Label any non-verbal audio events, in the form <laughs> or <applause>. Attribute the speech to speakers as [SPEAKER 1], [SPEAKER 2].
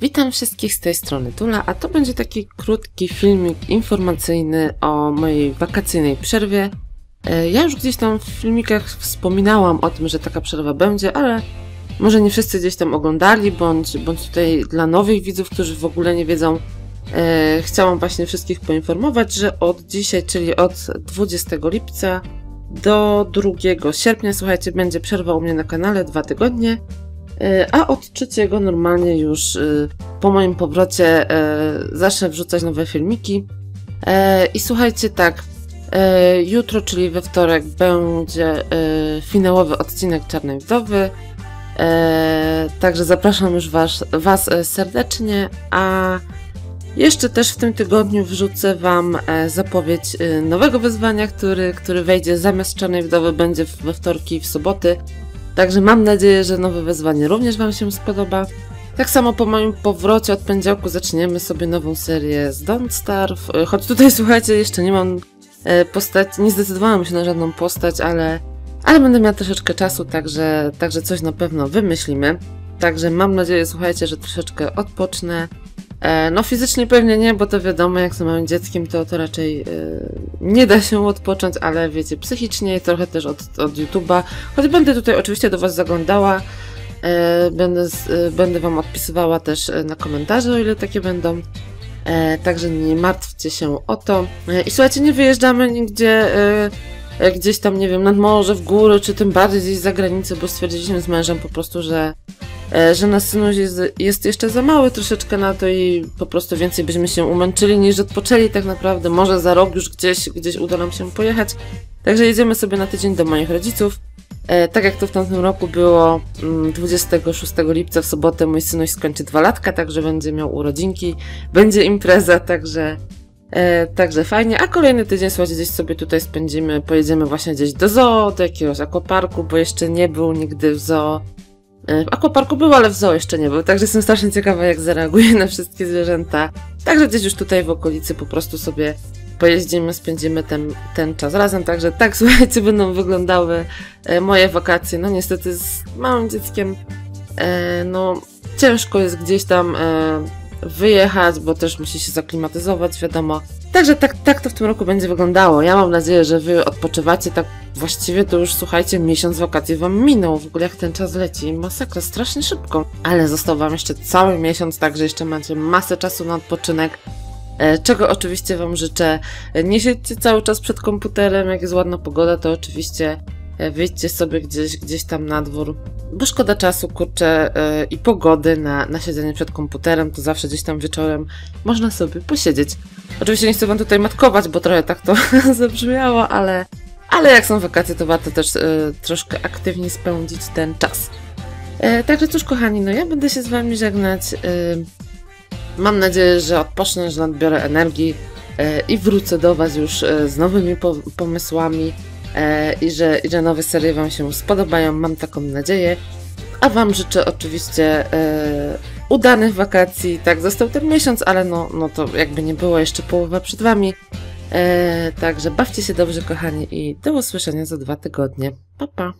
[SPEAKER 1] Witam wszystkich z tej strony Tula, a to będzie taki krótki filmik informacyjny o mojej wakacyjnej przerwie. E, Ja już gdzieś tam w filmikach wspominałam o tym, że taka przerwa będzie, ale może nie wszyscy gdzieś tam oglądali, bądź, bądź tutaj dla nowych widzów, którzy w ogóle nie wiedzą, e, chciałam właśnie wszystkich poinformować, że od dzisiaj, czyli od 20 lipca do 2 sierpnia, słuchajcie, będzie przerwa u mnie na kanale, dwa tygodnie. E, A od trzeciego normalnie już e, po moim powrocie e, zacznę wrzucać nowe filmiki. I słuchajcie, tak, jutro, czyli we wtorek, będzie finałowy odcinek Czarnej Wdowy. Także zapraszam już was, was serdecznie, a jeszcze też w tym tygodniu wrzucę Wam zapowiedź nowego wyzwania, który, który wejdzie zamiast Czarnej Wdowy, będzie we wtorki i w soboty. Także mam nadzieję, że nowe wyzwanie również Wam się spodoba. Tak samo po moim powrocie od poniedziałku zaczniemy sobie nową serię z Don't Starve. E, Choć tutaj <laughs> słuchajcie, jeszcze nie mam e, postać, nie zdecydowałam się na żadną postać, ale, ale będę miała troszeczkę czasu, także, także coś na pewno wymyślimy. Także mam nadzieję, słuchajcie, że troszeczkę odpocznę. E, no fizycznie pewnie nie, bo to wiadomo, jak z małym dzieckiem, to, to raczej e, nie da się odpocząć, ale wiecie, psychicznie trochę też od, od YouTube'a. Choć będę tutaj oczywiście do Was zaglądała, e, będę, będę Wam odpisywała też na komentarze, o ile takie będą. Także nie martwcie się o to. I słuchajcie, nie wyjeżdżamy nigdzie gdzieś tam, nie wiem, nad morze, w góry, czy tym bardziej gdzieś za granicę, bo stwierdziliśmy z mężem po prostu, że że nasz synuś jest, jest jeszcze za mały troszeczkę na to i po prostu więcej byśmy się umęczyli niż odpoczęli tak naprawdę. Może za rok już gdzieś, gdzieś uda nam się pojechać. Także jedziemy sobie na tydzień do moich rodziców. E, tak jak to w tamtym roku było, mm, 26 lipca w sobotę mój synuś skończy dwa latka, także będzie miał urodzinki, będzie impreza, także E, także fajnie, a kolejny tydzień, słuchajcie, gdzieś sobie tutaj spędzimy, pojedziemy właśnie gdzieś do zoo, do jakiegoś akwaparku, bo jeszcze nie był nigdy w zoo. W akwaparku był, ale w zoo jeszcze nie był, także jestem strasznie ciekawa, jak zareaguje na wszystkie zwierzęta. Także gdzieś już tutaj w okolicy po prostu sobie pojeździmy, spędzimy ten, ten czas razem. Także tak, <laughs> słuchajcie, będą wyglądały e, moje wakacje. No niestety z małym dzieckiem, e, no ciężko jest gdzieś tam e, wyjechać, bo też musi się zaklimatyzować, wiadomo. Także tak, tak to w tym roku będzie wyglądało. Ja mam nadzieję, że wy odpoczywacie tak właściwie to już słuchajcie, miesiąc wakacji wam minął. W ogóle jak ten czas leci, masakra, strasznie szybko. Ale został wam jeszcze cały miesiąc, także jeszcze macie masę czasu na odpoczynek. E, Czego oczywiście Wam życzę. E, Nie siedźcie cały czas przed komputerem, jak jest ładna pogoda, to oczywiście e, wyjdźcie sobie gdzieś, gdzieś tam na dwór, bo szkoda czasu, kurczę, i pogody na, na siedzenie przed komputerem, to zawsze gdzieś tam wieczorem można sobie posiedzieć. Oczywiście nie chcę Wam tutaj matkować, bo trochę tak to <laughs> zabrzmiało, ale, ale jak są wakacje, to warto też e, troszkę aktywnie spędzić ten czas. E, Także cóż, kochani, no ja będę się z Wami żegnać. e, Mam nadzieję, że odpocznę, że nadbiorę energii e, i wrócę do Was już e, z nowymi po pomysłami e, i, że, i że nowe serie Wam się spodobają. Mam taką nadzieję. A Wam życzę oczywiście udanych wakacji. Tak, został ten miesiąc, ale no, no to jakby nie było jeszcze połowa przed Wami. E, także bawcie się dobrze, kochani, i do usłyszenia za dwa tygodnie. Pa, pa!